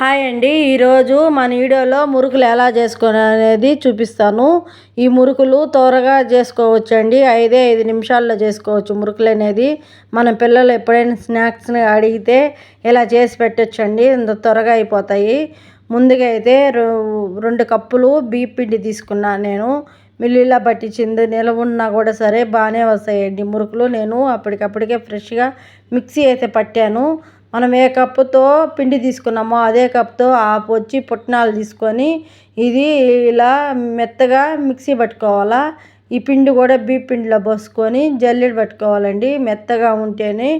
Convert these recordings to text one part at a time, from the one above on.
Hi అండి. ఈరోజు మన వీడియోలో మురుకులు ఎలా చేసుకోవాలి అనేది చూపిస్తాను. ఈ మురుకులు త్వరగా చేసుకోవచ్చు అండి ఐదే ఐదు నిమిషాల్లో చేసుకోవచ్చు మురుకులు అనేది. మన పిల్లలు ఎప్పుడైనా స్నాక్స్ని అడిగితే ఇలా చేసి పెట్టచ్చు అండి ఇంత త్వరగా అయిపోతాయి. ముందుగా అయితే రెండు కప్పులు బియ్య పిండి తీసుకున్నాను నేను. మిల్లులా పట్టించింది నిలవ ఉన్నా కూడా సరే బాగానే వస్తాయండి మురుకులు. నేను అప్పటికప్పటికే ఫ్రెష్గా మిక్సీ అయితే పట్టాను. మనం ఏ కప్పుతో పిండి తీసుకున్నామో అదే కప్తో ఆపు వచ్చి పుట్నాలు తీసుకొని ఇది ఇలా మెత్తగా మిక్సీ పట్టుకోవాలా. ఈ పిండి కూడా బీ పిండిలో పోసుకొని జల్లెడ పట్టుకోవాలండి. మెత్తగా ఉంటేనే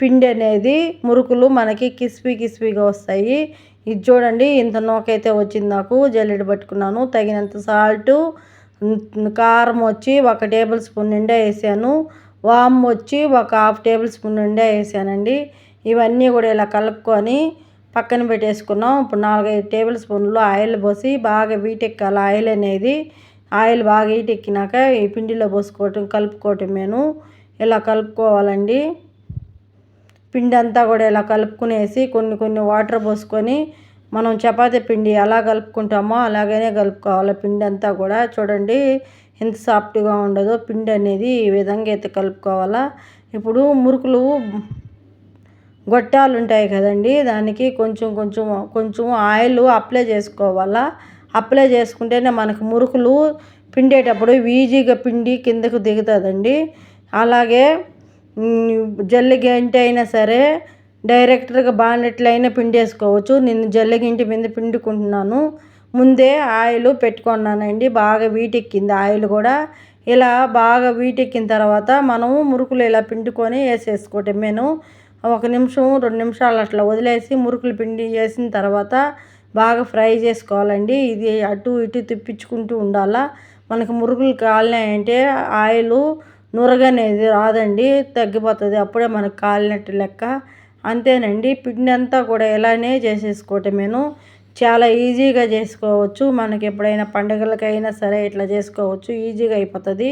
పిండి అనేది మురుకులు మనకి కిస్పీ కిస్పీగా వస్తాయి. ఇది చూడండి ఇంత నోకైతే వచ్చింది నాకు. జల్లెడ పట్టుకున్నాను. తగినంత సాల్టు కారం వచ్చి ఒక టేబుల్ స్పూన్ నిండా వేసాను. వామ్ వచ్చి ఒక హాఫ్ టేబుల్ స్పూన్ నిండా వేసానండి. ఇవన్నీ కూడా ఇలా కలుపుకొని పక్కన పెట్టేసుకున్నాం. ఇప్పుడు నాలుగైదు టేబుల్ స్పూన్లు ఆయిల్ పోసి బాగా వీటెక్కాలి ఆయిల్ అనేది ఆయిల్ బాగా వీటెక్కినాక ఈ పిండిలో పోసుకోవటం కలుపుకోవటం నేను ఇలా కలుపుకోవాలండి. పిండి అంతా కూడా ఇలా కలుపుకునేసి కొన్ని కొన్ని వాటర్ పోసుకొని మనం చపాతీ పిండి ఎలా కలుపుకుంటామో అలాగనే కలుపుకోవాలి. పిండి అంతా కూడా చూడండి ఎంత సాఫ్ట్గా ఉండదో పిండి అనేది ఈ విధంగా అయితే కలుపుకోవాలా. ఇప్పుడు మురుకులు గొట్టాలు ఉంటాయి కదండి. దానికి కొంచెం కొంచెం కొంచెం ఆయిల్ అప్లై చేసుకోవాలా? అప్లై చేసుకుంటేనే మనకు మురుకులు పిండేటప్పుడు ఈజీగా పిండి కిందకు దిగుతుందండి. అలాగే జల్లిగంటి అయినా సరే డైరెక్ట్గా బాండెట్లో పిండేసుకోవచ్చు. నేను జల్లిగింటి మీద పిండుకుంటున్నాను. ముందే ఆయిల్ పెట్టుకున్నానండి. బాగా వీటెక్కింది ఆయిల్ కూడా. ఇలా బాగా వీటెక్కిన తర్వాత మనము మురుకులు ఇలా పిండుకొని వేసేసుకోవటం నేను ఒక నిమిషం రెండు నిమిషాలు అట్లా వదిలేసి మురుకులు పిండి చేసిన తర్వాత బాగా ఫ్రై చేసుకోవాలండి. ఇది అటు ఇటు తిప్పించుకుంటూ ఉండాలా. మనకు మురుగులు కాలినాయంటే ఆయిల్ నురగనేది రాదండి తగ్గిపోతుంది. అప్పుడే మనకు కాలినట్టు లెక్క. అంతేనండి. పిండి అంతా కూడా ఇలానే చేసేసుకోవటమేను. చాలా ఈజీగా చేసుకోవచ్చు. మనకి ఎప్పుడైనా పండుగలకైనా సరే ఇట్లా చేసుకోవచ్చు. ఈజీగా అయిపోతుంది.